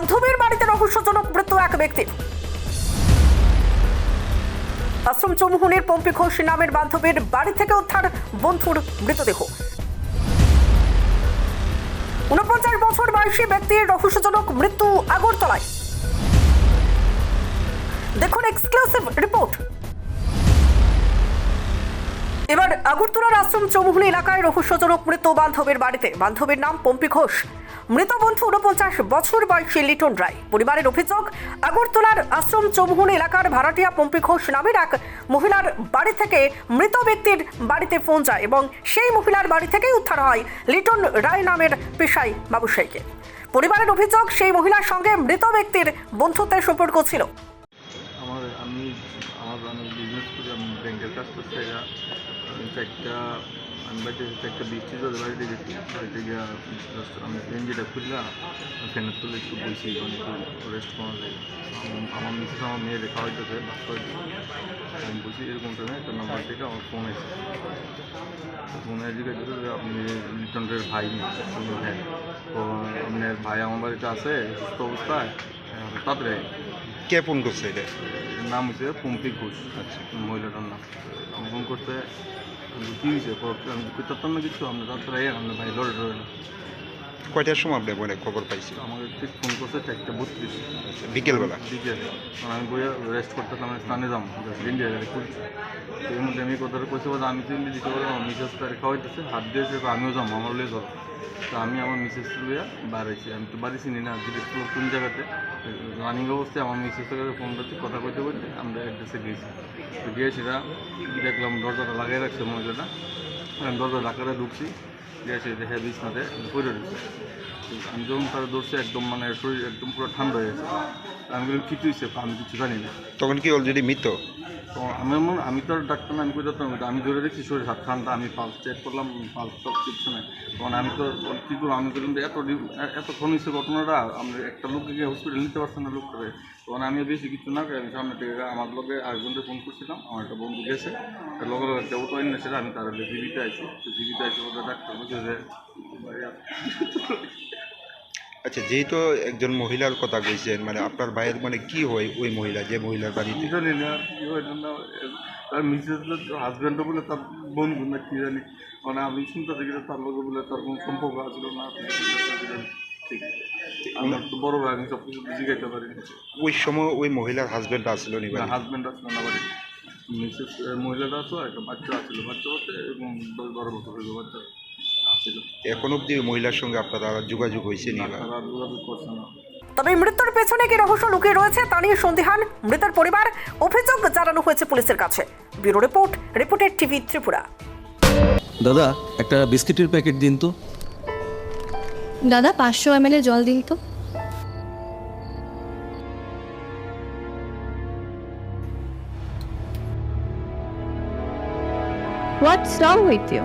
বান্ধবীর বাড়িতে রহস্যজনক মৃত্যু এক ব্যক্তির আশ্রম চৌমুহনের পম্পি ঘোষ নামের বান্ধবীর বাড়ি থেকে উদ্ধার বন্ধুর মৃতদেহ। উনপঞ্চাশ বছর বয়সী ব্যক্তির রহস্যজনক মৃত্যু আগরতলায়। দেখুন এক্সক্লুসিভ রিপোর্ট এবার আগরতলার আশ্রম চৌমুহনী এলাকায় রহস্যজনক মৃত বান্ধবের বাড়িতে। বান্ধবীর নাম পম্পি ঘোষ। মৃত বন্ধু উনপঞ্চাশ বছর বয়সী লিটন রায়। পরিবারের অভিযোগ, আগরতলার আশ্রম চৌমুহনী এলাকার ভাড়াটিয়া পম্পি ঘোষ নামের এক মহিলার বাড়ি থেকে মৃত ব্যক্তির বাড়িতে ফোন যায় এবং সেই মহিলার বাড়ি থেকেই উদ্ধার হয় লিটন রায় নামের পেশাই বাবুসাইকে পরিবারের অভিযোগ, সেই মহিলার সঙ্গে মৃত ব্যক্তির বন্ধুত্বের সম্পর্ক ছিল। আমার, আমি, আমার বিজনেস করি, আমি ব্যাংকের কাজ করতে চারটা আমি বাড়িতে একটা বৃষ্টি জল বাড়িতে গেছি বাড়িতে গিয়া আমি এনজিটা খুললাম ফ্যানের তুলে একটু বসি একটু রেস্ট করা যায় আমার- মিসেস আমার মেয়ের খাওয়াইতেছে ভাত খাওয়াইতেছে আমি বসি এরকম টাইমে একটা নাম্বার থেকে আমার ফোন এসে ফোনে জিজ্ঞাসা করছে যে আপনি লিটনের ভাই হ্যাঁ। তো আপনার ভাই আমার বাড়িতে আছে সুস্থ অবস্থায় তাড়াতাড়ি কে ফোন করছে এটা? নাম হচ্ছে পম্পি ঘোষ আচ্ছা। মহিলাটার নাম। আমি ফোন করতে কী হয়েছে পরে আমি করতাম না কিছু আমরা রাত্রে আইয়া আমরা ভাই ধরে ধরে না কয়টার সময় আপনি মনে খবর পাইছি আমাকে ঠিক ফোন করছে চারটে বত্রিশ। আচ্ছা বিকেলবেলা? বিকেলে। আমি বইয়া রেস্ট করতেছিলাম আমি স্নানে যাম ইন্ডিয়া গাড়ি খুলছি এর মধ্যে আমি কথাটা কইতে পারলাম আমি তো ইন্ডিয়া দিতে পারলাম আমার মিসেস তার খাওয়াইতেছে হাত দিয়েছে আমিও যাব আমার লিয়ে যাব তো আমি আমার মিসেস লইয়া বাড়াইছি। আমি তো বাড়ি চিনি না জিজ্ঞেস করল কোন জায়গাতে? রানিং অবস্থায় আমার মিসেসের কাছে ফোন করতে কথা কইতে কইতে আমরা অ্যাড্রেসে গেছি তো গিয়ে সেটা দেখলাম দরজাটা লাগিয়ে রাখছে মহিলাটা। দরজা ঢাকাটা ঢুকছি। গিয়ে সে দেখে বিছনাতে পড়ে রয়েছে। আমি যখন তারা ধরছে, একদম মানে শরীর একদম পুরো ঠান্ডা হয়ে গেছে। আমি বললাম কিছু আমি কিছু জানি না। তখন কি অলরেডি মৃত? তো আমি এমন, আমি তো ডাক্তার না, আমি কোথাও তো আমি ধরে দেখছি শরীর হাত ঠান্ডা আমি পালস চেক করলাম পালস সব কিছু নেই তখন আমি তো কী করব, আমি কিন্তু এত এতক্ষণ হয়েছে ঘটনাটা, আমরা একটা লোককে গিয়ে হসপিটাল নিতে পারছে না লোক করে তখন আমি বেশি কিছু না আমি সামনে থেকে আমার লোকে আরেকজনকে ফোন করছিলাম, আমার একটা বন্ধু গেছে লগে একটা ওটো এনে সেটা আমি তার জীবিত আইছি। তো জীবিত আইসি ওদের ডাক্তার বলছে যে আচ্ছা যেহেতু একজন মহিলার কথা কইছেন মানে আপনার ভাইয়ের মানে কি হয় ওই মহিলা যে মহিলার বাড়িতে? জানি না কি হয় না তার মিসেস হাজব্যান্ডও বলে তার বন্ধু না কি জানি মানে আমি শুনতে থাকি তার লোকে বলে তার কোনো সম্পর্ক আছিল না ঠিক আমার তো বড় ভাই আমি সব কিছু জিজ্ঞাসা পারি ওই সময় ওই মহিলার হাজবেন্ড আসলো নি হাজব্যান্ড আসলো না বাড়ি মিসেস মহিলাটা আসলো একটা বাচ্চা আছিল বাচ্চা বলতে এবং দশ বারো বছর হইল বাচ্চা। আসছিল এখন অব্দি ওই মহিলার সঙ্গে আপনার যোগাযোগ হয়েছে নি যোগাযোগ করছে না। তবে মৃত্যুর পেছনে কি রহস্য লুকিয়ে রয়েছে তা নিয়ে সন্দেহান মৃতের পরিবার অভিযোগ জানানো হয়েছে পুলিশের কাছে। Bureau report reported TV Tripura. দাদা একটা বিস্কিটের প্যাকেট দিন তো। দাদা পাঁচশো এম জল দিন তো। হোয়াটস রং উইথ ইউ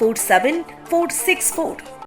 47464